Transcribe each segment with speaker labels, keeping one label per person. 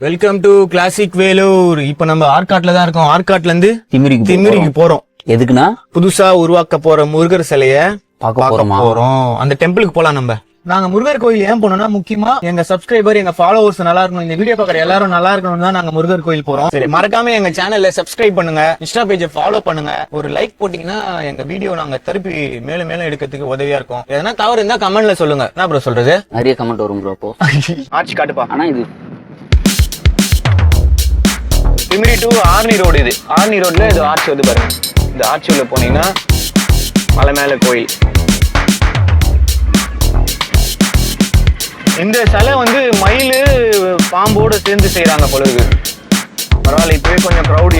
Speaker 1: Welcome to classic Vellore இப்ப நம்ம ஆற்காட்ல தான் இருக்கோம். ஆற்காட்ல இருந்து
Speaker 2: திமிரிக்கு
Speaker 1: திமிரிக்கு போறோம்.
Speaker 2: எதுக்குன்னா?
Speaker 1: புதுசா உருவாக்க போற முருகர் சிலைய
Speaker 2: பார்க்க போறோம்?
Speaker 1: அந்த டெம்பிளுக்கு போலாம் நம்ம. நாங்க முருகர் கோயில் ஏன் போனோம்னா முக்கியமா எங்க சப்ஸ்கிரைபர் எங்க ஃபாலோவர்ஸ் நல்லா இருக்கணும். இந்த வீடியோ பாக்குற எல்லாரும் நல்லா இருக்கணும் தான் நாங்க முருகர் கோயில் போறோம். சரி மறக்காம எங்க சேனல்ல சப்ஸ்கிரைப் பண்ணுங்க. இன்ஸ்டா பேஜை ஃபாலோ பண்ணுங்க. ஒரு லைக் போட்டீங்கன்னா எங்க வீடியோ நாங்க திருப்பி மேலும் மேலும் எடுக்கிறதுக்கு உதவியா இருக்கும். எதனா தவறு இருந்தா கமெண்ட்ல சொல்லுங்க. என்ன ப்ரோ சொல்றது?
Speaker 2: நிறைய கமெண்ட் வரும் ப்ரோ அப்போ.
Speaker 1: ஆட்சி காட்டுப்பா.
Speaker 2: ஆனா இது
Speaker 1: சிமிரி டு ஆர்னி ரோடு இது. ஆர்னி ரோட்ல இது ஆர்ச்சி வந்து பாருங்க. இந்த ஆர்ச்சி உள்ள போனீங்கன்னா மலை மேல கோயில். இந்த சிலை வந்து மயில் பாம்போட சேர்ந்து செய்யறாங்க பொழுது பரவாயில்ல இப்பவே கொஞ்சம் க்ரௌடு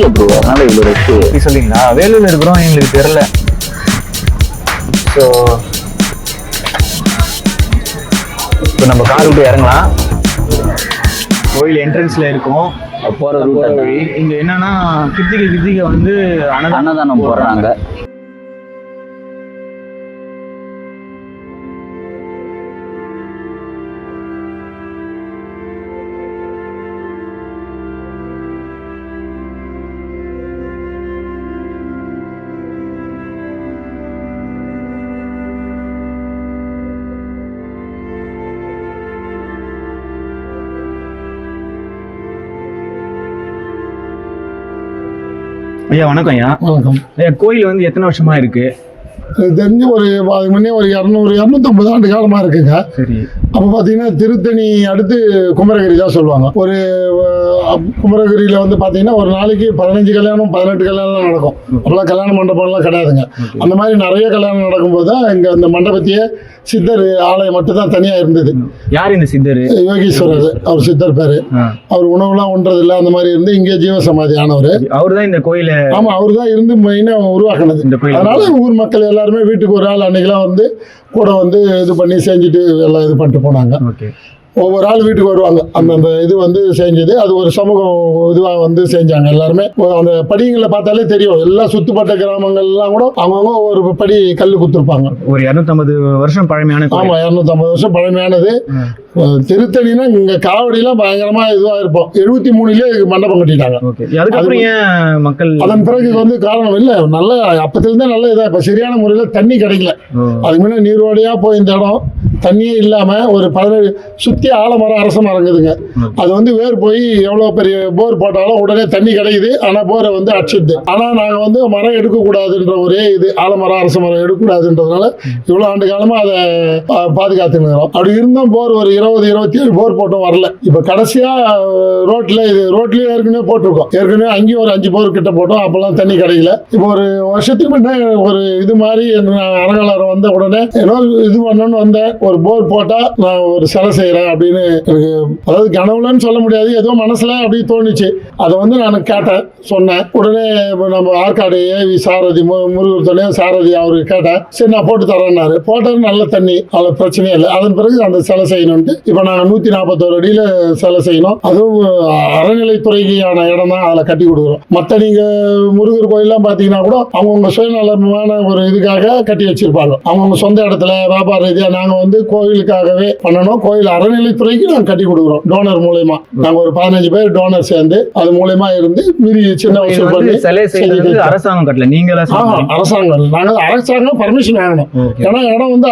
Speaker 2: கிருத்திகை ப்ரோ அதனால இவ்வளவு ரஷ்
Speaker 1: அப்படி சொல்றீங்களா? வேலூர்ல இருக்கிறோம் எங்களுக்கு தெரியல. ஸோ இப்போ நம்ம கார் விட்டு இறங்கலாம். கோயில் என்ட்ரன்ஸ்ல இருக்கும்.
Speaker 2: போற
Speaker 1: போற
Speaker 2: ரூட்
Speaker 1: வழி இங்க என்னன்னா கிருத்திகை கிருத்திகை வந்து அன்னதானம்
Speaker 2: போடுறாங்க.
Speaker 1: ஐயா வணக்கம் ஐயா.
Speaker 3: வணக்கம்.
Speaker 1: ஐயா கோயில் வந்து எத்தனை வருஷமா இருக்கு?
Speaker 3: தெரிஞ்சு ஒரு அதுக்கு முன்னே ஒரு இரநூறு இரநூத்தம்பது ஆண்டு காலமாக இருக்குங்க. அப்போ பார்த்தீங்கன்னா திருத்தணி அடுத்து குமரகிரி தான் சொல்லுவாங்க. ஒரு குமரகிரியில் வந்து பார்த்தீங்கன்னா ஒரு நாளைக்கு பதினஞ்சு கல்யாணம் பதினெட்டு கல்யாணம் நடக்கும். அப்போல்லாம் கல்யாண மண்டபம்லாம் கிடையாதுங்க. அந்த மாதிரி நிறைய கல்யாணம் நடக்கும்போது தான் இங்கே அந்த மண்டபத்தையே சித்தர் ஆலயம் மட்டும் தான் தனியாக இருந்தது.
Speaker 1: யார் இந்த சித்தர்?
Speaker 3: யோகீஸ்வரர் அவர் சித்தர் பேர். அவர் உணவுலாம் உண்றதில்ல அந்த மாதிரி இருந்து இங்கே ஜீவசமாதி ஆனவர்.
Speaker 1: அவர் தான் இந்த கோயில
Speaker 3: ஆமாம் அவர் தான் இருந்து மெயினாக உருவாக்குனது. அதனால ஊர் மக்கள் எல்லாருமே வீட்டுக்கு ஒரு ஆள் அன்னைக்கெல்லாம் வந்து கூட வந்து இது பண்ணி செஞ்சுட்டு எல்லாம் இது பண்ணிட்டு போனாங்க.
Speaker 1: ஓகே.
Speaker 3: ஒவ்வொரு ஆள் வீட்டுக்கு வருவாங்க. அந்தந்த இது வந்து செஞ்சது. அது ஒரு சமூகம் இதுவாக வந்து செஞ்சாங்க எல்லாருமே. அந்த படிங்களை பார்த்தாலே தெரியும். எல்லா சுத்துப்பட்ட கிராமங்கள்லாம் கூட அவங்கவுங்க ஒரு படி கல் குத்துருப்பாங்க.
Speaker 1: ஒரு 250 வருஷம் பழமையான.
Speaker 3: ஆமாம் இரநூத்தம்பது வருஷம் பழமையானது. திருத்தணினா இங்கே காவடிலாம் பயங்கரமாக இதுவாக இருப்போம். எழுபத்தி மூணுலேயே மண்டபம் கட்டிட்டாங்க.
Speaker 1: ஓகே. அதுக்கப்புறம் ஏன் மக்கள்
Speaker 3: அதன் பிறகு இது வந்து காரணம் இல்லை. நல்ல அப்பத்திலிருந்தே நல்ல இதாக இப்போ சரியான முறையில் தண்ணி கிடைக்கல. அதுக்கு முன்னே நீர்வாடியாக போய் இந்த இடம். தண்ணியே இல்லாமல் ஒரு பதினேழு சுற்றி ஆலமரம் அரச மரங்குதுங்க அது வந்து வேர் போய் எவ்வளோ பெரிய போர் போட்டாலும் உடனே தண்ணி கிடைக்குது. ஆனால் போரை வந்து அடிச்சிடுது. ஆனால் நாங்கள் வந்து மரம் எடுக்கக்கூடாதுன்ற ஒரே இது ஆலமரம் அரச மரம் எடுக்கக்கூடாதுன்றதுனால இவ்வளோ ஆண்டு காலமாக அதை பாதுகாத்துன்னு அப்படி இருந்தும் போர் ஒரு இருபது இருபத்தி ஏழு போர் போட்டும் வரல. இப்போ கடைசியாக ரோட்டில் இது ரோட்லேயே ஏற்கனவே போட்டிருக்கோம். ஏற்கனவே அங்கேயும் ஒரு அஞ்சு போர் கிட்ட போட்டோம். அப்போல்லாம் தண்ணி கிடைக்கல. இப்போ ஒரு வருஷத்துக்கு முன்னே ஒரு இது மாதிரி அறங்காளர் வந்த உடனே ஏதோ இது பண்ணணும்னு வந்தேன் ஒரு போர் போட்டால் நான் ஒரு சிலை செய்கிறேன் அப்படின்னு எனக்கு அதாவது கனவுலன்னு சொல்ல முடியாது. ஏதோ மனசில் அப்படி தோணுச்சு. அதை வந்து நான் கேட்டேன் சொன்னேன். உடனே நம்ம ஆற்காடு ஏவி சாரதி மு முருகர் சாரதி அவருக்கு கேட்டேன் சரி நான் போட்டு தரேன்னாரு போட்டது நல்ல தண்ணி. அதில் பிரச்சனையே இல்லை. அதன் பிறகு அந்த சிலை செய்யணும்ட்டு இப்போ நாங்கள் நூற்றி நாற்பத்தோரு அடியில் சிலை செய்யணும். அதுவும் அறநிலைத்துறைக்கான இடம் தான் அதில் கட்டி கொடுக்குறோம். மற்ற நீங்கள் முருகர் கோயிலெலாம் பார்த்தீங்கன்னா கூட அவங்கவுங்க சுயநலமான ஒரு இதுக்காக கட்டி வச்சிருப்பாங்க. அவங்கவுங்க சொந்த இடத்துல வியாபார ரீதியாக நாங்கள் வந்து கோயிலுக்காகவே பண்ணணும். கோயில் அறநிலைத்துறைக்கு நாங்கள் கட்டி கொடுக்குறோம். டோனர் மூலயமா. நாங்கள் ஒரு பதினஞ்சு பேர் டோனர் சேர்ந்து அது மூலயமா இருந்து மீறி சின்ன வசூல்
Speaker 1: வந்து
Speaker 3: பண்ணி
Speaker 1: அரசாங்கம் கட்டல. நீங்களா.
Speaker 3: அரசாங்கம். நாங்கள் அரசாங்கம் பர்மிஷன் வாங்கணும். ஏன்னா இடம் வந்து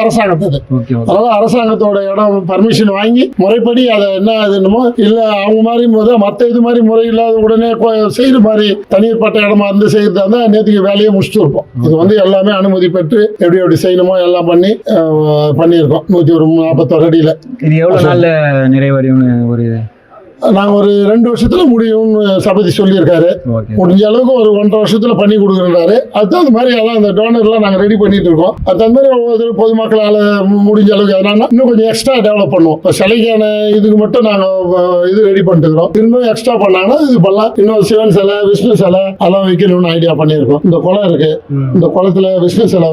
Speaker 1: ஓகே
Speaker 3: அதனால அரசாங்கத்தோட இடம் பர்மிஷன் வாங்கி முறைப்படி அதை என்ன இதுன்னுமோ இல்லை அவங்க மாதிரி முத மற்ற இது மாதிரி முறை இல்லாத உடனே செய்யற மாதிரி தனிப்பட்ட இடமா இருந்து செய்யறதா இருந்தால் நேற்றுக்கு வேலையை முடிச்சுட்டு இருப்போம். இது வந்து எல்லாமே அனுமதி பெற்று எப்படி எப்படி செய்யணுமோ எல்லாம் பண்ணி பண்ணியிருக்கோம். நூற்றி ஒரு நாற்பத்தோரு அடியில்.
Speaker 1: இது எவ்வளவு நாள்ல நிறைவடையும்னு ஒரு
Speaker 3: நாங்கள் ஒரு ரெண்டு வருஷத்துல முடியும்னு சபதி சொல்லியிருக்காரு. முடிஞ்ச அளவுக்கு ஒரு ஒன்றரை வருஷத்துல பண்ணி கொடுக்குறாரு அதுதான் அந்த மாதிரி அதான் அந்த டோனர்லாம் நாங்கள் ரெடி பண்ணிட்டு இருக்கோம். அது அந்த மாதிரி ஒவ்வொரு பொதுமக்களால் முடிஞ்ச அளவுக்கு அதனால இன்னும் கொஞ்சம் எக்ஸ்ட்ரா டெவலப் பண்ணுவோம். இப்போ சிலைக்கான இதுக்கு மட்டும் நாங்கள் இது ரெடி பண்ணிட்டுக்கிறோம் இன்னும் எக்ஸ்ட்ரா பண்ணாங்கன்னா இது பண்ணலாம். இன்னும் சிவன் சிலை விஷ்ணு சிலை அதெல்லாம் வைக்கணும்னு ஐடியா பண்ணியிருக்கோம். இந்த குளம் இருக்கு. இந்த குளத்துல விஷ்ணு சிலை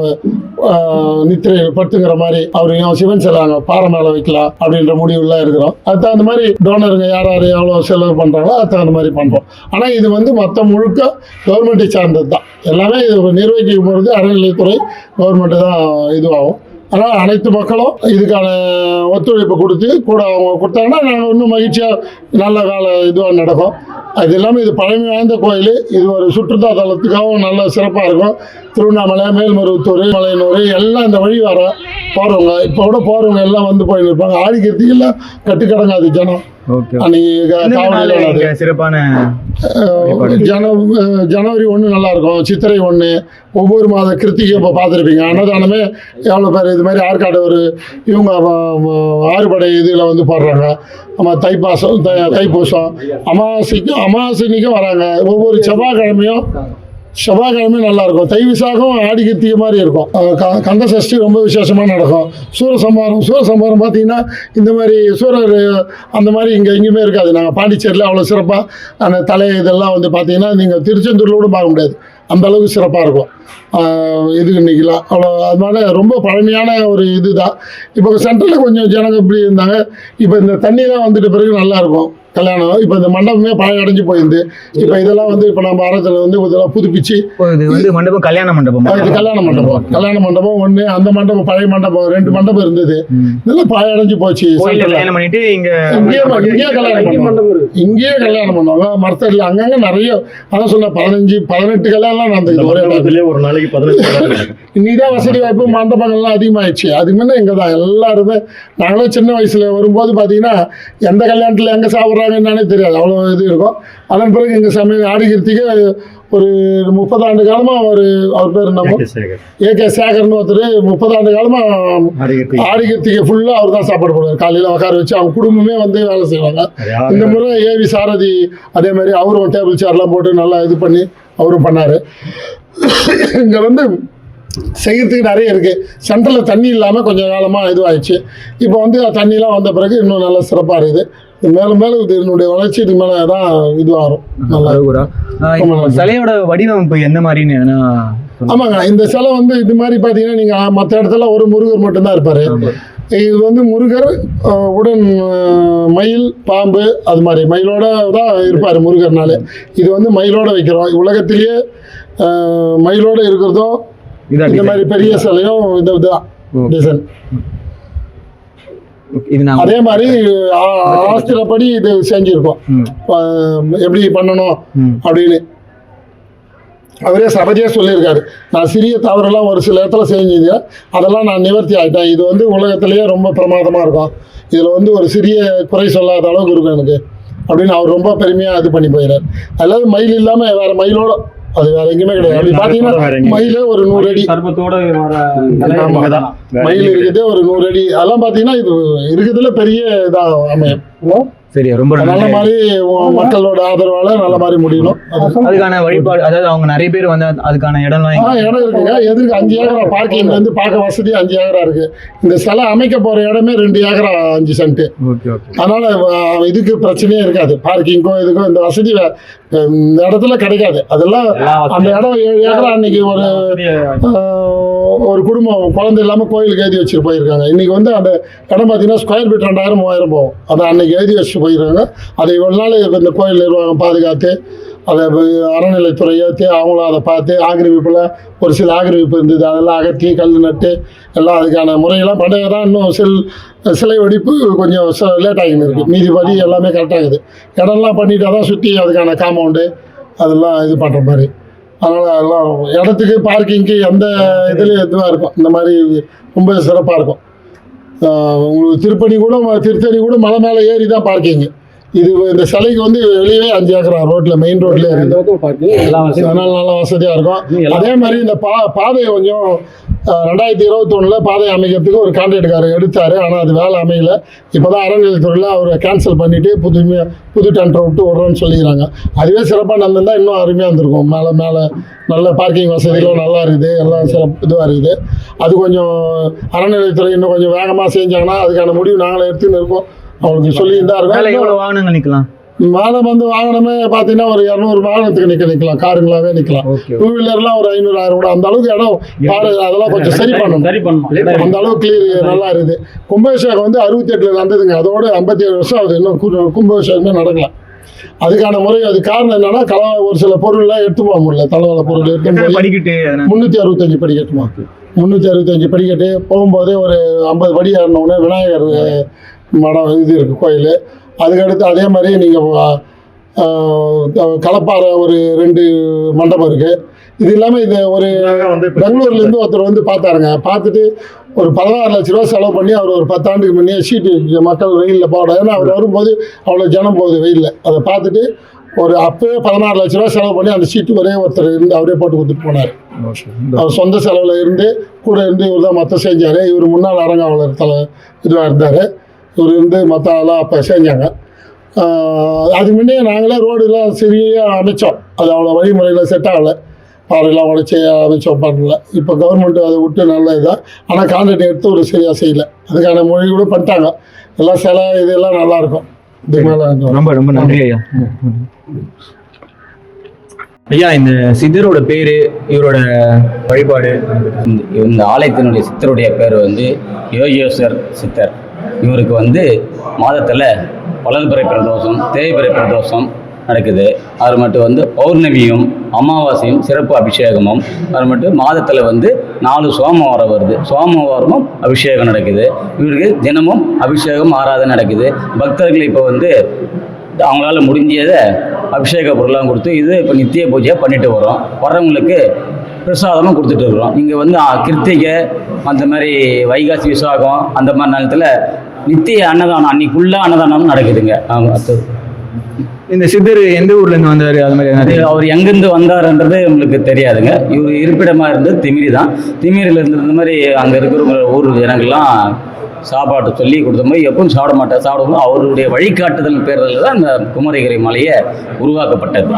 Speaker 3: ஆஹ், நித்திரை படுத்துங்கிற மாதிரி அவரையும் சிவன் சிலை பாறை மேலே வைக்கலாம் அப்படின்ற முடிவுலாம் இருக்கிறோம். அதுதான் அந்த மாதிரி டோனருங்க யாரா யார் எவ்வளோ செலவு பண்ணுறாங்களோ அதுக்கு தகுந்த மாதிரி பண்ணுறோம் ஆனால் இது வந்து மற்ற முழுக்க கவர்மெண்ட்டை சார்ந்தது தான். எல்லாமே இது நிர்வகிக்க போகிறது அறநிலையத்துறை கவர்மெண்ட்டு தான் இதுவாகும். அதனால் அனைத்து மக்களும் இதுக்கான ஒத்துழைப்பு கொடுத்து கூட அவங்க கொடுத்தாங்கன்னா நாங்கள் இன்னும் மகிழ்ச்சியாக நல்ல கால இதுவாக நடக்கும். அது இல்லாமல் இது பழமை வாய்ந்த கோயில். இது ஒரு சுற்றுலா தலத்துக்காகவும் நல்ல சிறப்பாக இருக்கும். திருவண்ணாமலை மேல்மருவத்தூர் மலையனூர் எல்லாம் இந்த வழி வர போகிறவங்க இப்போ கூட போகிறவங்க எல்லாம் வந்து போயின்னு இருப்பாங்க ஆடி கிருத்திகெல்லாம் கட்டுக்கடங்காது ஜனம். அன்னைக்கு
Speaker 1: சிறப்பான
Speaker 3: அஹ் ஜன அஹ் ஜனவரி ஒன்று நல்லா இருக்கும் சித்திரை ஒன்று ஒவ்வொரு மாத கிருத்திகை இப்போ பார்த்துருப்பீங்க. அன்னதானமே எவ்வளோ பேர் இது மாதிரி ஆற்காடு ஒரு இவங்க ஆறுபடை இதில் வந்து போடுறாங்க. நம்ம தைப்பாசம் தைப்பூசம். அமாவாசைக்கு அமாவாசைக்கும் வராங்க. ஒவ்வொரு செவ்வாய்க்கிழமையும் செவ்வாய்க்கிழமை நல்லா இருக்கும் தை விசாகம் ஆடி கிருத்திகை மாதிரி இருக்கும். க- கந்த சஷ்டி ரொம்ப விசேஷமாக நடக்கும். சூரசம்ஹாரம் சூரசம்ஹாரம் பார்த்தீங்கன்னா இந்த மாதிரி சூரர் அந்த மாதிரி இங்கே எங்கேயுமே இருக்காது. நாங்கள் பாண்டிச்சேரியில் அவ்வளோ சிறப்பாக அந்த தலை இதெல்லாம் வந்து பார்த்தீங்கன்னா நீங்கள் திருச்செந்தூரில் கூட பார்க்க முடியாது. அந்த அளவுக்கு சிறப்பாக இருக்கும். இது இன்னைக்கெல்லாம். அவ்வளோ அதனால ரொம்ப பழமையான ஒரு இது தான் இப்போ சென்ட்ரலில் கொஞ்சம் ஜனங்க இப்படி இருந்தாங்க. இப்போ இந்த தண்ணிலாம் வந்துட்ட பிறகு நல்லாயிருக்கும். கல்யாணம் இப்போ இந்த மண்டபமே பழைய அடைஞ்சு போயிருந்து இப்போ இதெல்லாம் வந்து இப்போ நம்ம அரத்தில் வந்து இதெல்லாம் புதுப்பிச்சு
Speaker 1: வந்து மண்டபம் கல்யாண மண்டபம்.
Speaker 3: இது கல்யாண மண்டபம். கல்யாண மண்டபம் ஒன்று அந்த மண்டபம் பழைய மண்டபம் ரெண்டு மண்டபம் இருந்தது. இதெல்லாம் பழைய அடைஞ்சு போச்சு.
Speaker 1: கல்யாணம் பண்ணிட்டு இங்க
Speaker 3: இங்கேயே இங்கேயே கல்யாணம் பண்ணுவாங்க. இங்கேயே கல்யாணம் பண்ணுவாங்க. மரத்தடியில் அங்கங்கே நிறைய அதான் சொன்ன பதினஞ்சு பதினெட்டு கல்யாணம்லாம் நடந்தது ஒரே நாள்
Speaker 4: ஒரு நாளைக்கு பதினஞ்சு
Speaker 3: இன்னைக்குதான் வசதி வாய்ப்பு மண்டபங்கள்லாம் அதிகமாகிடுச்சு அதுக்கு முன்னே இங்கே தான் எல்லாருமே நாங்களும் சின்ன வயசில் வரும்போது பார்த்தீங்கன்னா எந்த கல்யாணத்தில் எங்கே சாப்பிட்றாங்கன்னு தெரியாது. அவ்வளோ இது இருக்கும். அதன் பிறகு எங்கள் சமையல் ஆடிக்கிறதுக்கு ஒரு முப்பது ஆண்டு காலமாக ஒரு அவர் பேர் என்னமோ? ஏ கே சேகர்னு ஒருத்தர் முப்பது ஆண்டு காலமாக ஆடிக்கிறதுக்கு ஃபுல்லாக அவர் தான் சாப்பாடு போடுவார். காலையில் உட்கார வச்சு அவங்க குடும்பமே வந்து வேலை செய்வாங்க. இந்த முறை ஏவி சாரதி அதே மாதிரி அவரும் டேபிள் சேர்லாம் போட்டு நல்லா இது பண்ணி அவரும் பண்ணார். இங்கே வந்து செய்யறதுக்கு நிறைய இருக்குது சென்டரில் தண்ணி இல்லாமல் கொஞ்சம் காலமாக இதுவாகிடுச்சு இப்போ வந்து தண்ணிலாம் வந்த பிறகு இன்னும் நல்லா சிறப்பாக இருக்குது. மேலும் மேலும் இது என்னுடைய வளர்ச்சி இது மேலே தான் இதுவாகும். நல்லா
Speaker 1: சிலையோட வடிவமைப்பு எந்த மாதிரின்னு.
Speaker 3: ஆமாங்க இந்த சிலை வந்து இது மாதிரி பார்த்தீங்கன்னா நீங்கள் மற்ற இடத்துல ஒரு முருகர் மட்டும்தான் இருப்பார். இது வந்து முருகர் உடன் மயில் பாம்பு அது மாதிரி மயிலோட தான் இருப்பார் முருகர்னாலே. இது வந்து மயிலோட வைக்கிறோம். உலகத்திலேயே மயிலோட இருக்கிறதும் இந்த. மாதிரி பெரிய சிலையும் இந்த இதுதான் டிசைன் அதே மாதிரி ஆஸ்திரப்படி இது செஞ்சுருக்கோம். எப்படி பண்ணணும். அப்படின்னு. அவரே சபதியாக சொல்லியிருக்காரு. நான் சிறிய தவறெல்லாம் ஒரு சில இடத்துல செஞ்சது. அதெல்லாம் நான் நிவர்த்தி ஆகிட்டேன் இது வந்து உலகத்திலேயே ரொம்ப பிரமாதமாக இருக்கும். இதில் வந்து ஒரு சிறிய குறை சொல்லாத அளவுக்கு இருக்கும் எனக்கு. அப்படின்னு அவர் ரொம்ப பெருமையாக இது பண்ணி போயிடார் அதாவது மயில் இல்லாமல் வேறு மயிலோட அது வேற எங்கேயுமே கிடையாது. அப்படி பார்த்தீங்கன்னா மயிலே ஒரு நூறு அடி. மயில் இருக்குது ஒரு நூறு அடி. அதெல்லாம் பார்த்தீங்கன்னா இது இருக்கிறதுல பெரிய இதாக அமையும்
Speaker 1: சரி ரொம்ப
Speaker 3: நல்ல மாதிரி மக்களோட ஆதரவால நல்ல மாதிரி முடியணும். அது
Speaker 1: அதுக்கான வழிபாடு அதாவது அவங்க நிறைய பேர் வந்து அதுக்கான இடம்லாம்
Speaker 3: ஆ இடம் இருக்குங்க. எதிர்க்கு அஞ்சு ஏக்கரா பார்க்கிங் வந்து பார்க்க வசதி அஞ்சு ஏக்கரா இருக்கு. இந்த சிலை அமைக்க போற இடமே ரெண்டு ஏக்கரா அஞ்சு சென்ட்
Speaker 1: ஓகே ஓகே.
Speaker 3: அதனால இதுக்கு பிரச்சனையே இருக்காது. பார்க்கிங்கோ இதுக்கோ இந்த வசதி இந்த இடத்துல கிடைக்காது. அதெல்லாம் அந்த இடம் ஏழு ஏக்கரா அன்னைக்கு ஒரு ஒரு குடும்பம் குழந்தை இல்லாமல் கோயிலுக்கு எழுதி வச்சுட்டு போயிருக்காங்க. இன்றைக்கி வந்து அந்த இடம் பார்த்தீங்கன்னா ஸ்கொயர் ஃபீட் ரெண்டாயிரம் மூவாயிரம் போகும். அதை அன்னைக்கு எழுதி வச்சுட்டு போயிருக்காங்க. அதை இவ்வளோ நாள் இந்த கோயில் நிர்வாகம் பாதுகாத்து அதை அறநிலைத்துறை ஏற்றி அவங்களும் அதை பார்த்து ஆக்கிரமிப்பில் ஒரு சில ஆக்கிரமிப்பு இருந்தது. அதெல்லாம் அகற்றி கல் நட்டு எல்லாம் அதுக்கான முறையெல்லாம் பண்டைய தான் இன்னும் சில் சிலை வெடிப்பு கொஞ்சம் லேட் ஆகின்னு இருக்குது மீதிபடி எல்லாமே கரெக்டாகுது இடம்லாம் பண்ணிட்டா தான் சுற்றி அதுக்கான காம்பவுண்டு அதெல்லாம் இது பண்ணுற மாதிரி. அதனால் அதெல்லாம் இடத்துக்கு பார்க்கிங்க்கு எந்த இதுலேயும் இதுவாக இருக்கும். இந்த மாதிரி ரொம்ப சிறப்பாக இருக்கும். உங்களுக்கு திருப்பணி கூட திருத்தணி கூட மலை மேலே ஏறி தான் பார்க்கிங்கு இது இந்த சிலைக்கு வந்து வெளியவே அஞ்சு ஏக்கரா ரோட்டில் மெயின் ரோட்லேயே இருக்குது அதனால நல்ல வசதியாக இருக்கும். அதே மாதிரி இந்த பா பாதையை கொஞ்சம் ரெண்டாயிரத்தி இருபத்தொன்னில் பாதை அமைக்கிறதுக்கு ஒரு கான்ட்ராக்டுக்காரர் எடுத்தார். ஆனால் அது வேலை அமையல. இப்போ தான் அறநிலையத்துறையில் அவரை கேன்சல் பண்ணிவிட்டு புது புது டெண்டர் விட்டு விட்றோன்னு சொல்லிக்கிறாங்க. அதுவே சிறப்பாக நடந்திருந்தால் இன்னும் அருமையாக இருந்திருக்கும். மேலே மேலே நல்ல பார்க்கிங் வசதிகளும் நல்லா இருக்குது. எல்லாம் சிறப்பு இதுவாக இருக்குது. அது கொஞ்சம் அறநிலையத்துறை இன்னும் கொஞ்சம் வேகமாக செஞ்சாங்கன்னா அதுக்கான முடிவு நாங்களே எடுத்துன்னு இருக்கோம். அவங்களுக்கு சொல்லி
Speaker 1: இருந்தால்
Speaker 3: இருக்கும்
Speaker 1: வாகனங்கள் நிற்கலாம்
Speaker 3: மேலே வந்து வாகனமே பார்த்தீங்கன்னா ஒரு இரநூறு வாகனத்துக்கு நிற்க நிற்கலாம் காருங்களாவே நிற்கலாம் டூ வீலர்லாம் ஒரு ஐநூறு ஆயிரம் கூட. அந்த அளவுக்கு இடம் பாரு அதெல்லாம் கொஞ்சம் சரி பண்ணணும்.
Speaker 4: சரி பண்ணணும்.
Speaker 3: அந்த அளவுக்கு கிளியர் நல்லா இருக்குது. கும்பாபிஷேகம் வந்து அறுபத்தி எட்டுல நடந்ததுங்க. அதோட ஐம்பத்தி ஏழு வருஷம் ஆகுது. இன்னும் கும்பாபிஷேகமே நடக்கல. அதுக்கான முறை அது காரணம் என்னன்னா கல ஒரு சில பொருள்லாம் எடுத்து போக முடியல. தலைவல பொருள் எடுத்து
Speaker 1: படிக்கிட்டு
Speaker 3: முந்நூற்றி அறுபத்தஞ்சு படிக்கட்டுமா? முந்நூற்றி அறுபத்தஞ்சு படிக்கட்டு. போகும்போதே ஒரு ஐம்பது படி ஏறினோடனே விநாயகர் மடம் இது இருக்குது கோயில். அதுக்கடுத்து அதே மாதிரி நீங்கள் கலப்பாறை ஒரு ரெண்டு மண்டபம் இருக்குது இது இல்லாமல் இது ஒரு பெங்களூர்லேருந்து ஒருத்தர் வந்து பார்த்தாருங்க. பார்த்துட்டு ஒரு பதினாறு லட்ச ரூபா செலவு பண்ணி அவர் ஒரு பத்தாண்டுக்கு முன்னே சீட்டு மக்கள் வெயிலில் போட ஏன்னா அவர் வரும்போது அவ்வளோ ஜனம் போகுது வெயிலில். அதை பார்த்துட்டு ஒரு அப்பவே பதினாறு லட்ச ரூபா செலவு பண்ணி அந்த சீட்டு ஒரே ஒருத்தர் இருந்து அவரே போட்டு கொடுத்துட்டு போனார். அவர் சொந்த செலவில் இருந்து கூட இருந்து இவர் தான் மொத்தம் செஞ்சார். இவர் முன்னாள் அரங்காவலர் தலை இதுவாக இருந்தார். இவர் இருந்து மற்ற அதெல்லாம் அப்போ செஞ்சாங்க அதுக்கு முன்னே நாங்களே ரோடுலாம் சரியாக அமைச்சோம். அது அவ்வளோ வழிமுறையில் செட் ஆகலை. பாறையெல்லாம் உடச்சி அமைச்சோம் பண்ணல. இப்போ கவர்மெண்ட் அதை விட்டு நல்ல இதாக ஆனால் கான்ட்ராக்ட் எடுத்து ஒரு சரியாக செய்யல. அதுக்கான மொழி கூட பண்ணிட்டாங்க எல்லாம் சிலை இதெல்லாம் நல்லாயிருக்கும்
Speaker 1: ரொம்ப ரொம்ப நன்றி ஐயா. ஐயா இந்த சித்தரோட பேரு இவரோட வழிபாடு
Speaker 2: இந்த இந்த ஆலயத்தினுடைய சித்தருடைய பேர் வந்து யோகேஸ்வர் சித்தர். இவருக்கு வந்து மாதத்தில் வளர்பிறை பிரதோஷம் தேய்பிறை பிரதோஷம் நடக்குது. அது மட்டும் வந்து பௌர்ணமியும் அமாவாசையும் சிறப்பு அபிஷேகமும். அது மட்டும் மாதத்தில் வந்து நாலு சோமவாரம் வருது. சோமவாரமும் அபிஷேகம் நடக்குது. இவருக்கு தினமும் அபிஷேகம் ஆராதனை நடக்குது. பக்தர்கள் இப்போ வந்து அவங்களால முடிஞ்சதை அபிஷேக பொருளாக கொடுத்து இது இப்போ நித்திய பூஜையாக பண்ணிட்டு வரோம் வர்றவங்களுக்கு பிரசாதமும் கொடுத்துட்டு இருக்கிறோம். இங்கே வந்து கிருத்திகை அந்த மாதிரி வைகாசி விசாகம் அந்த மாதிரி நேரத்தில் நித்திய அன்னதானம் அன்னைக்குள்ள அன்னதானம் நடக்குதுங்க.
Speaker 1: இந்த சித்தர் எந்த ஊர்ல இருந்து வந்தாரு? அது மாதிரி
Speaker 2: அவர் எங்கேருந்து வந்தாருன்றது உங்களுக்கு தெரியாதுங்க. இவர் இருப்பிடமாக இருந்தது திமிரி தான். திமிரியில் இருந்து இந்த மாதிரி அங்கே இருக்கிற ஊர் ஜனங்கள்லாம் சாப்பாடு சொல்லி கொடுத்த மாதிரி எப்பவும் சாப்பிட மாட்டார். சாப்பிடும்போது அவருடைய வழிகாட்டுதல் பேரில் தான் இந்த குமரிகிரி மலையை உருவாக்கப்பட்டது.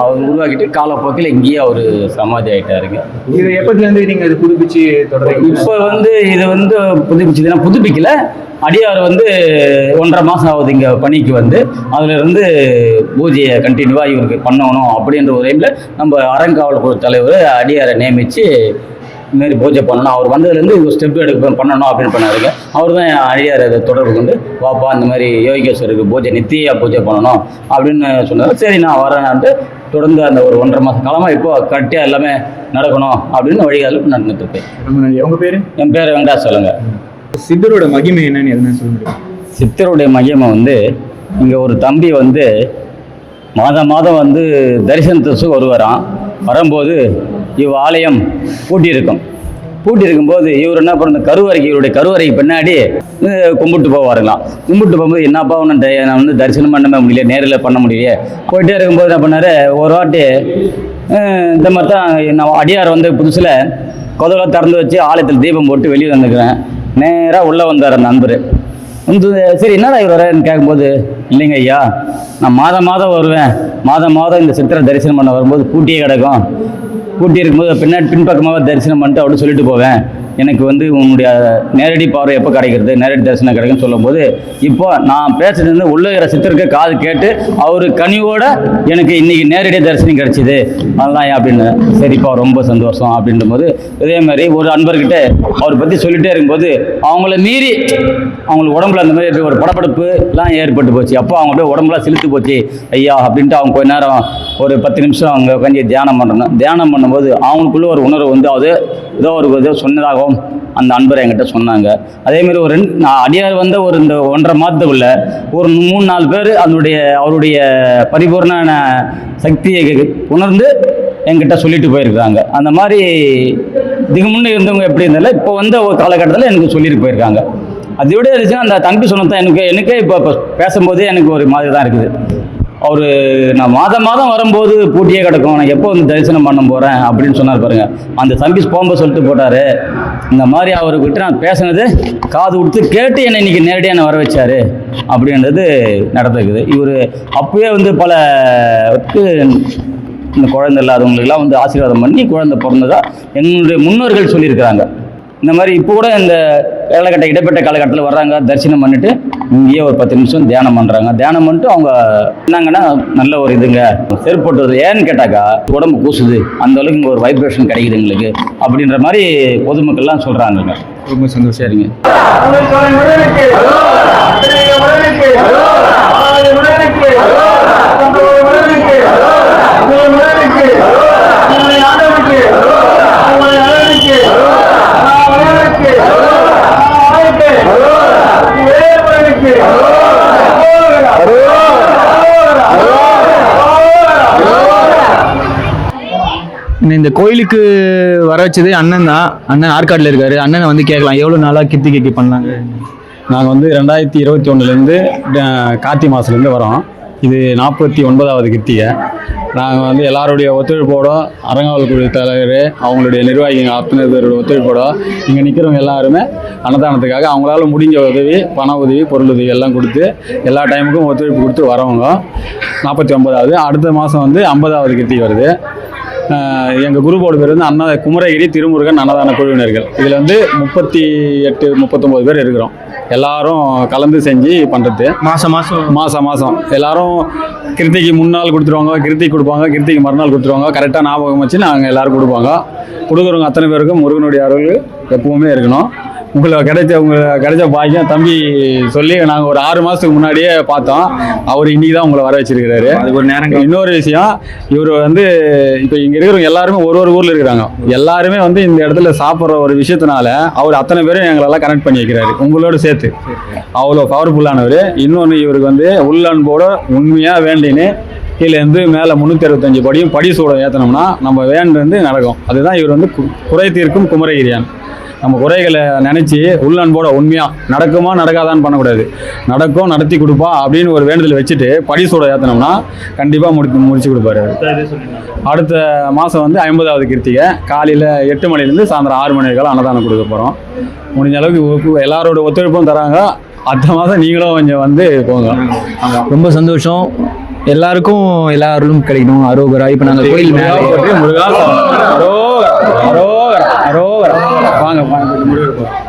Speaker 2: அவர் உருவாக்கிட்டு காலப்போக்கில் இங்கேயே அவர் சமாதி ஆயிட்டாருங்க.
Speaker 1: இது எப்பத்துல இருந்து நீங்க இது புதுப்பிச்சு தொடர்றீங்க?
Speaker 2: இப்போ வந்து இது வந்து புதுப்பிச்சதுன்னா புதுப்பிக்கல. அடியார் வந்து ஒன்றரை மாதம் ஆகுது இங்கே பணிக்கு வந்து. அதுல இருந்து பூஜையை கண்டினியூவாக இவருக்கு பண்ணணும் அப்படின்ற ஒரு எய்மில் நம்ம அறங்காவல் குழு தலைவர் அடியாரை நியமித்து இதுமாரி பூஜை பண்ணணும். அவர் வந்ததுலேருந்து ஒரு ஸ்டெப் எடுக்க பண்ணணும் அப்படின்னு பண்ணாருங்க அவர் தான் அடியார் அதை தொடர்பு கொண்டு வாப்பா இந்த மாதிரி யோகேஸ்வருக்கு பூஜை நித்திய பூஜை பண்ணணும் அப்படின்னு சொன்னார் சரி நான் வரேன்ட்டு தொடர்ந்து அந்த ஒரு ஒன்றரை மாதம் காலமாக இப்போ கரெக்டாக எல்லாமே நடக்கணும் அப்படின்னு வழிகாலம் நடந்துட்டு இருக்கு
Speaker 1: ரொம்ப நன்றி. உங்க பேரு?
Speaker 2: என் பேர் வெங்கடாசலங்க.
Speaker 1: சித்தரோட மகிமை என்னன்னு எதனா சொல்ல முடியும்?
Speaker 2: சித்தருடைய மகிமை வந்து இங்கே ஒரு தம்பி வந்து மாதம் மாதம் வந்து தரிசனத்துக்கு வருவாராம். வரும்போது இவ் ஆலயம் பூட்டியிருக்கும். போது இவர் என்ன பண்ண கருவறைக்கு இவருடைய கருவறைக்கு பின்னாடி கும்பிட்டு போவாருங்களாம். கும்பிட்டு போகும்போது என்னப்பா ஒன்று நான் வந்து தரிசனம் பண்ணவே முடியல நேரில் பண்ண முடியல போயிட்டே இருக்கும்போது என்ன பண்ணாரு? ஒரு வாட்டி இந்த மாதிரி தான் நான் அடியார் வந்து புதுசில் கதவை திறந்து வச்சு ஆலயத்தில் தீபம் போட்டு வெளியே வந்துக்கிறேன் நேராக உள்ளே வந்தார் அந்த நண்பர். வந்து சரி என்னடா இவர் வரேன்னு கேட்கும்போது இல்லைங்க ஐயா நான் மாதம் மாதம் வருவேன். மாதம் மாதம் இந்த சித்திரை தரிசனம் பண்ண வரும்போது பூட்டியே கிடக்கும். பூட்டி இருக்கும்போது பின்னாடி பின்பக்கமாக தரிசனம் பண்ணிட்டு அப்படின்னு சொல்லிட்டு போவேன். எனக்கு வந்து உன்னுடைய நேரடி பார்வை எப்போ கிடைக்கிறது? நேரடி தரிசனம் கிடைக்குன்னு சொல்லும்போது இப்போ நான் பேசுறது வந்து உள்ள சித்தருக்கு காது கேட்டு அவர் கனிவோட எனக்கு இன்னைக்கு நேரடி தரிசனம் கிடைச்சிது. அதெல்லாம் அப்படின்னு சரிப்பா ரொம்ப சந்தோஷம் அப்படின்ற போது இதே மாதிரி ஒரு அன்பர்கிட்ட அவரை பற்றி சொல்லிட்டே இருக்கும்போது அவங்கள மீறி அவங்களுக்கு உடம்புல அந்த மாதிரி ஒரு படப்படப்புலாம் ஏற்பட்டு போச்சு. அப்போ அவங்க அப்படியே உடம்புலாம் செலுத்து போச்சு. ஐயா அப்படின்ட்டு அவங்க கொஞ்ச நேரம் ஒரு பத்து நிமிஷம் அவங்க உட்காந்து தியானம் பண்ணணும். தியானம் பண்ணும்போது அவங்களுக்குள்ள ஒரு உணர்வு வந்து அது ஏதோ ஒரு ஏதோ சொன்னதாகவும் அந்த அன்பர் என்கிட்ட சொன்னாங்க. அதே மாதிரி ஒரு ரெண்டு நான் அடியார் வந்த ஒரு இந்த ஒன்றரை மாதத்துக்குள்ள ஒரு மூணு நாலு பேர் அதனுடைய அவருடைய பரிபூர்ண சக்தியை உணர்ந்து என்கிட்ட சொல்லிட்டு போயிருக்காங்க. அந்த மாதிரி இதுக்கு முன்னே இருந்தவங்க எப்படி இருந்தாலும் இப்போ வந்த ஒரு காலகட்டத்தில் எனக்கு சொல்லிட்டு போயிருக்காங்க. அதை விட இருந்துச்சுன்னா அந்த தம்பி சொன்னதான் எனக்கு எனக்கே இப்போ பேசும்போதே எனக்கு ஒரு மாதிரி தான் இருக்குது. அவர் நான் மாதம் மாதம் வரும்போது பூட்டியே கிடக்கும். நான் எப்போ வந்து தரிசனம் பண்ண போகிறேன் அப்படின்னு சொன்னார் பாருங்க. அந்த தம்பி போகும்போது சொல்லிட்டு போட்டார். இந்த மாதிரி அவர்கிட்ட நான் பேசினது காது கொடுத்து கேட்டு என்னை இன்னைக்கு நேரடியாக என்னை வர வச்சாரு. அப்படின்றது நடந்திருக்குது. இவர் அப்பயே வந்து பல இந்த குழந்தை இல்லாதவங்களுக்கெல்லாம் வந்து ஆசீர்வாதம் பண்ணி குழந்தை பிறந்ததாக எங்களுடைய முன்னோர்கள் சொல்லியிருக்கிறாங்க. இந்த மாதிரி இப்போ கூட இந்த காலகட்ட இடைப்பட்ட காலகட்டத்தில் வர்றாங்க தரிசனம் பண்ணிட்டு இங்கேயே ஒரு பத்து நிமிஷம் தியானம் பண்ணுறாங்க தியானம் பண்ணிட்டு அவங்க என்னங்கன்னா நல்ல ஒரு இதுங்க. செருப்பு ஏன்னு கேட்டாக்கா உடம்பு கூசுது. அந்த அளவுக்கு இங்கே ஒரு வைப்ரேஷன் கிடைக்குது எங்களுக்கு. அப்படின்ற மாதிரி பொதுமக்கள்லாம் சொல்கிறாங்க
Speaker 1: ரொம்ப சந்தோஷம்.
Speaker 2: சரிங்க.
Speaker 1: இன்னும் இந்த கோயிலுக்கு வர வச்சது அண்ணன் தான். அண்ணன் ஆற்காட்டில் இருக்காரு. அண்ணனை வந்து கேட்கலாம். எவ்வளோ நாளாக கித்தி கித்தி பண்ணாங்க?
Speaker 5: நாங்கள் வந்து ரெண்டாயிரத்தி இருபத்தி ஒன்றுலேருந்து கார்த்தி மாதத்துலேருந்து வரோம். இது நாற்பத்தி ஒன்பதாவது கிருத்திகை நாங்கள் வந்து எல்லாருடைய ஒத்துழைப்போட அரங்காவல் குழு தலைவர் அவங்களுடைய நிர்வாகிகள் அத்தனை பேருடைய ஒத்துழைப்போட இங்கே நிற்கிறவங்க எல்லாருமே அன்னதானத்துக்காக அவங்களால முடிஞ்ச உதவி பண உதவி பொருள் உதவி எல்லாம் கொடுத்து எல்லா டைமுக்கும் ஒத்துழைப்பு கொடுத்து வரவங்க. நாற்பத்தி ஒன்பதாவது அடுத்த மாதம் வந்து ஐம்பதாவது கிருத்திகை வருது. எங்கள் குரூப்போட பேர் வந்து அண்ணா குமரகிரி திருமுருகன் அன்னதான குழுவினர்கள். இதில் வந்து முப்பத்தி எட்டு முப்பத்தொம்போது பேர் இருக்கிறோம். எல்லாரும் கலந்து செஞ்சு பண்ணுறது
Speaker 1: மாசம் மாசம்.
Speaker 5: மாதம் மாதம் எல்லாரும் கிருத்திக்கு முன்னாள் கொடுத்துருவாங்க கிருத்திக்கு கொடுப்பாங்க கிருத்திக்கு மறுநாள் கொடுத்துருவாங்க. கரெக்டாக ஞாபகம் வச்சு நாங்கள் எல்லாரும் கொடுப்பாங்க. கொடுக்குறவங்க அத்தனை பேருக்கும் முருகனுடைய அருள் எப்பவுமே இருக்கணும். உங்களுக்கு கிடைச்ச உங்களுக்கு கிடைச்ச பாக்கியம் தம்பி சொல்லி நாங்கள் ஒரு ஆறு மாதத்துக்கு முன்னாடியே பார்த்தோம். அவர் இன்னைக்கு தான் உங்களை வர வச்சிருக்கிறாரு.
Speaker 1: அதுக்கு ஒரு நேரம்
Speaker 5: இன்னொரு விஷயம் இவர் வந்து இப்போ இங்கே இருக்கிறவங்க எல்லாருமே ஒரு ஒரு ஊரில் இருக்கிறாங்க. எல்லாருமே வந்து இந்த இடத்துல சாப்பிட்ற ஒரு விஷயத்தினால அவர் அத்தனை பேரும் எங்களெல்லாம் கனெக்ட் பண்ணி வைக்கிறாரு. உங்களோட சேர்த்து. அவ்வளோ பவர்ஃபுல்லானவர் இன்னொன்று இவருக்கு வந்து உள்ளன்போட உண்மையாக வேண்டின்னு கீழேருந்து மேலே முந்நூற்றி அறுபத்தஞ்சு படியும் படி சூட ஏற்றினோம்னா நம்ம வேண்டது நடக்கும். அதுதான் இவர் வந்து குறை தீர்க்கும் குமரகிரியான். நம்ம குறைகளை நினச்சி உள்ளன்போட உண்மையாக நடக்குமா நடக்காதான்னு பண்ணக்கூடாது. நடக்கும் நடத்தி கொடுப்பா அப்படின்னு ஒரு வேண்டுதல் வச்சுட்டு படி சூட ஏற்றினோம்னா கண்டிப்பாக முடித்து முடிச்சு கொடுப்பாரு. அடுத்த மாதம் வந்து ஐம்பதாவது கிருத்திகை. காலையில் எட்டு மணிலேருந்து சாயந்தரம் ஆறு மணி வரைக்கும் அன்னதானம் கொடுக்க போகிறோம் முடிஞ்ச அளவுக்கு எல்லாரோட ஒத்துழைப்பும் தராங்க. அடுத்த மாதம் நீங்களும் கொஞ்சம் வந்து போங்க.
Speaker 1: ரொம்ப சந்தோஷம். எல்லாருக்கும் எல்லா அருளும் கிடைக்கணும். அரோகரா இப்போ நாங்கள் கோயில் மேலே
Speaker 5: அரோகரா, அரோகரா, அரோகரா. வாங்க வாங்க முருகர்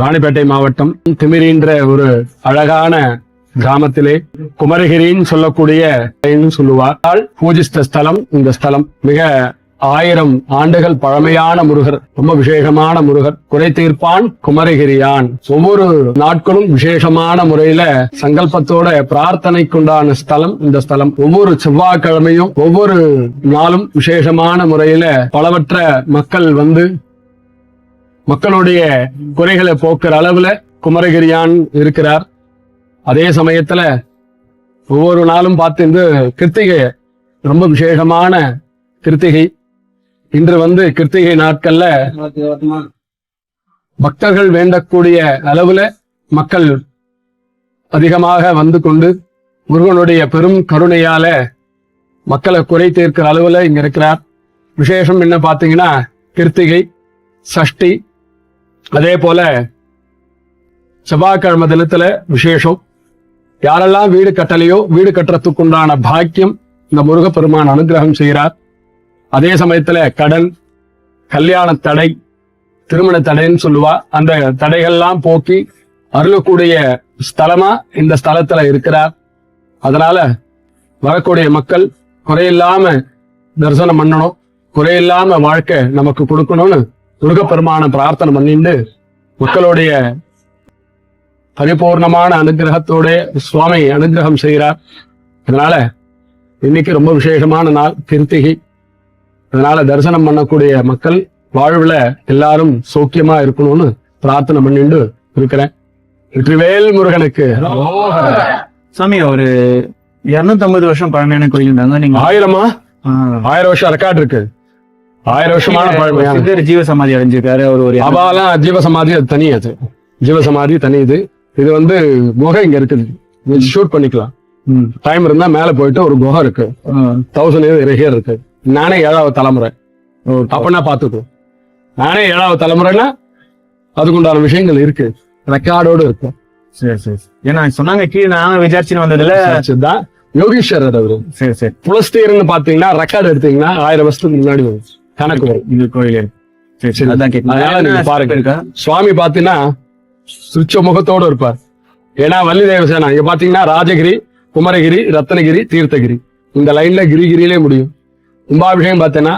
Speaker 6: ராணிப்பேட்டை மாவட்டம் திமிரின்ற ஒரு அழகான கிராமத்திலே குமரகிரின்னு சொல்லக்கூடிய சொல்லுவார். பூஜித்த ஸ்தலம் இந்த ஸ்தலம் மிக ஆயிரம் ஆண்டுகள் பழமையான முருகர் ரொம்ப விசேஷமான முருகர். குறை தீர்ப்பான் குமரகிரியான். ஒவ்வொரு நாட்களும் விசேஷமான முறையில சங்கல்பத்தோட பிரார்த்தனைக்குண்டான ஸ்தலம் இந்த ஸ்தலம். ஒவ்வொரு செவ்வாய்க்கிழமையும் ஒவ்வொரு நாளும் விசேஷமான முறையில பலவற்ற மக்கள் வந்து மக்களுடைய குறைகளை போக்குற அளவுல குமரகிரியான் இருக்கிறார். அதே சமயத்துல ஒவ்வொரு நாளும் பார்த்து இந்த கிருத்திகை ரொம்ப விசேஷமான கிருத்திகை. இன்று வந்து கிருத்திகை நாட்கள்ல பக்தர்கள் வேண்டக்கூடிய அளவுல மக்கள் அதிகமாக வந்து கொண்டு முருகனுடைய பெரும் கருணையால மக்களை குறை தீர்க்கிற அளவுல இங்க இருக்கிறார். விசேஷம் என்ன பார்த்தீங்கன்னா கிருத்திகை சஷ்டி அதே போல செவ்வாய்க்கிழமை தினத்துல விசேஷம். யாரெல்லாம் வீடு கட்டலையோ வீடு கட்டுறதுக்குண்டான பாக்கியம் இந்த முருகப்பெருமான் அனுகிரகம் செய்கிறார். அதே சமயத்துல கடன் கல்யாண தடை திருமண தடைன்னு சொல்லுவா. அந்த தடைகள்லாம் போக்கி அருளக்கூடிய ஸ்தலமா இந்த ஸ்தலத்துல இருக்கிறார். அதனால வரக்கூடிய மக்கள் குறையில்லாம தரிசனம் பண்ணணும் குறையில்லாம வாழ்க்கை நமக்கு கொடுக்கணும்னு முருகப்பெருமான பிரார்த்தனை பண்ணிட்டு மக்களுடைய பரிபூர்ணமான அனுகிரகத்தோட சுவாமி அனுகிரகம் செய்கிறார். அதனால இன்னைக்கு ரொம்ப விசேஷமான நாள் கிருத்திகை. அதனால தரிசனம் பண்ணக்கூடிய மக்கள் வாழ்வுல எல்லாரும் சௌக்கியமா இருக்கணும்னு பிரார்த்தனை பண்ணிட்டு இருக்கிறேன். வெற்றிவேல் முருகனுக்கு.
Speaker 1: சாமி ஒரு இருநூத்தம்பது வருஷம் பழமையான கோயில் நீங்க.
Speaker 6: ஆயிரமா? ஆயிரம் வருஷம் ரெக்கார்ட் இருக்கு. ஆயிரம் வருஷமான பழமையான.
Speaker 1: சித்தர் ஜீவ சமாதி அடைஞ்சிருக்காரு அவர் ஒரு
Speaker 6: அவாலாம் ஜீவசமாதி அது தனி அது. ஜீவசமாதி தனி இது. இது வந்து குகை இங்க இருக்குது. ஷூட் பண்ணிக்கலாம்.
Speaker 1: ம்.
Speaker 6: டைம் இருந்தா மேல போயிட்டு ஒரு குகை இருக்கு. தௌசண்ட் இயர் இருக்கு. நானே ஏழாவது தலைமுறை.
Speaker 1: ஓ,
Speaker 6: அப்பனா பாத்துக்கோ நானே ஏழாவது தலைமுறைன்னா அதுக்குண்டான விஷயங்கள் இருக்கு. ரெக்கார்டோடு இருக்கு.
Speaker 1: சரி சரி ஏன்னா சொன்னாங்க கீழே நாங்க விசாரிச்சுன்னு வந்ததுல
Speaker 6: தான் யோகீஸ்வரர் அவரு.
Speaker 1: சரி சரி.
Speaker 6: புலஸ்தீர்னு பாத்தீங்கன்னா ரெக்கார்டு எடுத்தீங்கன்னா ஆயிரம் வருஷத்துக்கு முன்னாடி வரும் கணக்கு வரும்.
Speaker 1: இந்த கோயில். சரி
Speaker 6: அதனால நீங்க பாருங்க. சுவாமி பாத்தீங்கன்னா சுச்ச முகத்தோடு இருப்பார். ஏன்னா வள்ளி தேவசேனா இங்க பாத்தீங்கன்னா ராஜகிரி குமரகிரி ரத்னகிரி தீர்த்தகிரி. இந்த லைன்ல கிரிகிரியிலே முடியும். கும்பாபிஷேகம் பார்த்தீங்கன்னா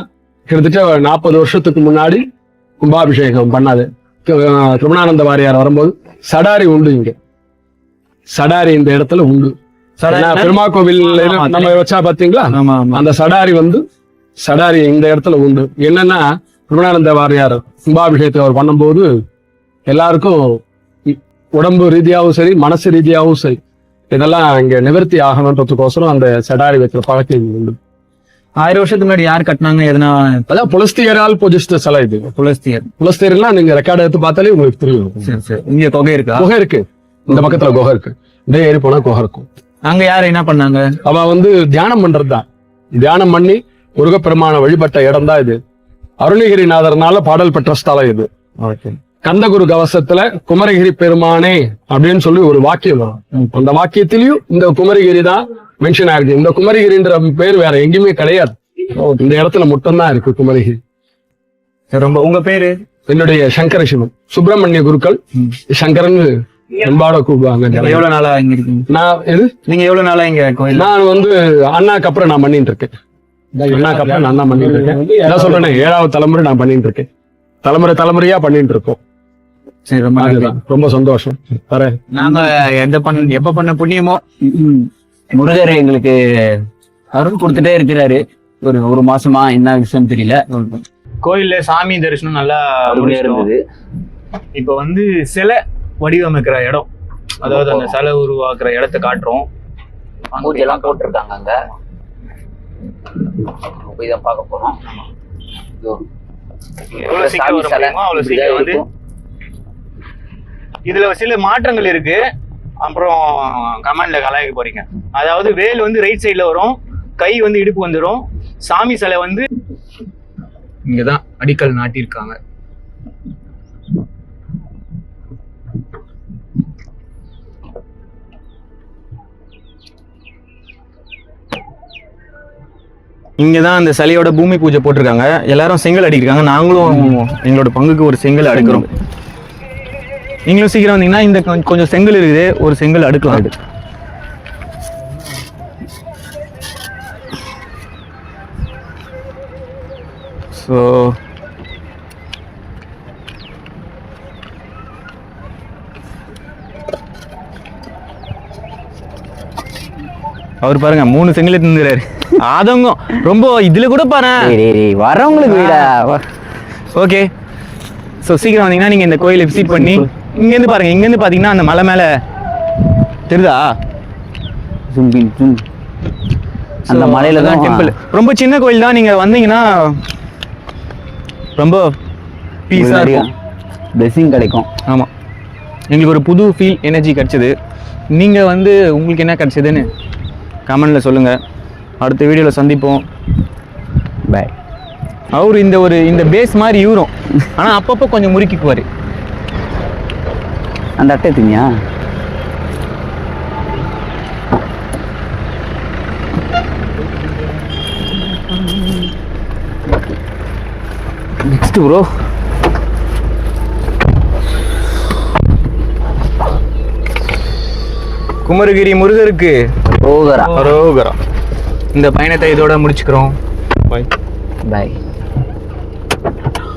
Speaker 6: கிட்டத்தட்ட நாற்பது வருஷத்துக்கு முன்னாடி கும்பாபிஷேகம் பண்ணாது. கிருமணானந்த வாரியார் வரும்போது சடாரி உண்டு இங்க. சடாரி இந்த இடத்துல உண்டு. பெருமா கோவில் நம்ம வச்சா பாத்தீங்களா? அந்த சடாரி வந்து சடாரி இந்த இடத்துல உண்டு. என்னன்னா குருணானந்த வாரியார் கும்பாபிஷேகத்தை அவர் பண்ணும்போது எல்லாருக்கும் உடம்பு ரீதியாகவும் சரி மனசு ரீதியாகவும் சரி இதெல்லாம் இங்க நிவர்த்தி ஆகணுன்றதுக்கோசரம் அந்த சடாரி வைக்கிற பழக்கம் உண்டு.
Speaker 1: ஆயிரம் வருஷத்துக்கு முன்னாடி யார் கட்டினாங்க எதனா?
Speaker 6: அதான் புலஸ்தியரால் பூஜித்த சிலை இது.
Speaker 1: புலஸ்தியர்
Speaker 6: புலஸ்தியர்னா நீங்க ரெக்கார்டு எடுத்து பார்த்தாலே உங்களுக்கு தெரியும்.
Speaker 1: இங்க தொகை இருக்கா?
Speaker 6: குகை இருக்கு. இந்த பக்கத்துல குகை இருக்கு. இந்த ஏறி போனா குகை இருக்கும்.
Speaker 1: அங்க யார் என்ன பண்ணாங்க?
Speaker 6: அவ வந்து தியானம் பண்றது தான் தியானம் பண்ணி முருகப்பெருமான வழிபட்ட இடம் தான் இது. அருணகிரிநாதர்னால பாடல் பெற்ற ஸ்தலம் இது.
Speaker 1: ஓகே.
Speaker 6: கந்தகுரு கவசத்துல குமரகிரி பெருமானே அப்படின்னு சொல்லி ஒரு வாக்கியம் வரும். அந்த வாக்கியத்திலயும் இந்த குமரகிரி தான் மென்ஷன் ஆயிருக்கு. இந்த குமரகிரின்ற பேர் வேற எங்கேயுமே கிடையாது. இந்த இடத்துல மட்டும்தான் இருக்கு குமரகிரி.
Speaker 1: ரொம்ப உங்க பேரு?
Speaker 6: என்னுடைய சங்கர சிவன். சுப்பிரமணிய குருக்கள் சங்கரன் என்பாட கூப்பிடுவாங்க.
Speaker 1: எவ்வளவு நாளா இங்க இருக்கீங்க?
Speaker 6: நான் எது?
Speaker 1: நீங்க எவ்வளவு நாளா இங்க
Speaker 6: நான் வந்து அண்ணாக்கு அப்புறம் நான் பண்ணிட்டு இருக்கேன். அப்புறம் நான் தான் பண்ணிட்டு இருக்கேன். என்ன சொல்றேனே ஏழாவது தலைமுறை நான் பண்ணிட்டு இருக்கேன். தலைமுறை தலைமுறையா பண்ணிட்டு இருக்கோம்.
Speaker 1: சரி ரொம்ப.
Speaker 6: அதுதான். ரொம்ப சந்தோஷம். வரேன்
Speaker 1: நாங்க எந்த பண்ண எப்ப பண்ண புண்ணியமோ
Speaker 2: முருகர் எங்களுக்கு அருள் கொடுத்துட்டே இருக்கிறாரு. ஒரு ஒரு மாசமா என்ன விஷயம் தெரியல.
Speaker 1: கோயில்ல சாமி தரிசனம் நல்லா.
Speaker 2: இருந்தது.
Speaker 1: இப்ப வந்து சிலை வடிவமைக்கிற இடம். அதாவது அந்த சிலை உருவாக்குற இடத்தை காட்டுறோம்.
Speaker 2: பூஜை எல்லாம் போட்டிருக்காங்க அங்க. போய் தான் பார்க்க இருக்கும்.
Speaker 1: இதுல சில மாற்றங்கள் இருக்கு. அப்புறம் கமெண்ட்ல கலாய்க்க போறீங்க. அதாவது வேல் வந்து ரைட் சைடுல வரும் கை வந்து இடுப்பு வந்துடும் சாமி சிலை வந்து இங்கதான் அடிக்கல் நாட்டியிருக்காங்க. இங்கதான் அந்த சிலையோட பூமி பூஜை போட்டிருக்காங்க. எல்லாரும் செங்கல் அடிக்கிறாங்க நாங்களும் எங்களோட பங்குக்கு ஒரு செங்கல் அடுக்கிறோம். நீங்களும் சீக்கிரம் வந்தீங்கன்னா இந்த கொஞ்சம் செங்கல் இருக்குது. ஒரு செங்கல் அடுக்கலாம். இது ஸோ அவர் பாருங்க மூணு செங்கல் தந்துறாரு ஆதங்கம். ரொம்ப இதுல கூட பாரு.
Speaker 2: வரவங்களுக்கு
Speaker 1: ஓகே. ஸோ சீக்கிரம் வந்தீங்கன்னா நீங்கள் இந்த கோயிலை விசிட் பண்ணி இங்கேருந்து பாருங்க இங்கேருந்து பார்த்தீங்கன்னா அந்த மலை மேலே தெரியுதா?
Speaker 7: அந்த மலையில தான்
Speaker 1: டெம்பிள் ரொம்ப சின்ன கோயில் தான். நீங்க வந்தீங்கன்னா ரொம்ப பீஸா இருக்கும்.
Speaker 7: பிளெஸிங் கிடைக்கும்.
Speaker 1: ஆமா. எங்களுக்கு ஒரு புது ஃபீல் எனர்ஜி கிடைச்சது. நீங்க வந்து உங்களுக்கு என்ன கிடைச்சதுன்னு கமெண்ட்ல சொல்லுங்க. அடுத்த வீடியோல சந்திப்போம்.
Speaker 7: பாய்
Speaker 1: அவர் இந்த ஒரு இந்த பேஸ் மாதிரி இவரும். ஆனா அப்பப்போ கொஞ்சம் முறுக்கிக்குவாரு.
Speaker 7: அந்த அட்டை திங்கயா நெக்ஸ்ட் ப்ரோ
Speaker 1: குமரகிரி முருகருக்கு.
Speaker 7: ஓகரா
Speaker 1: அரோகரா இந்த பயணத்தை இதோட முடிச்சுக்கிறோம். பாய்
Speaker 7: பாய்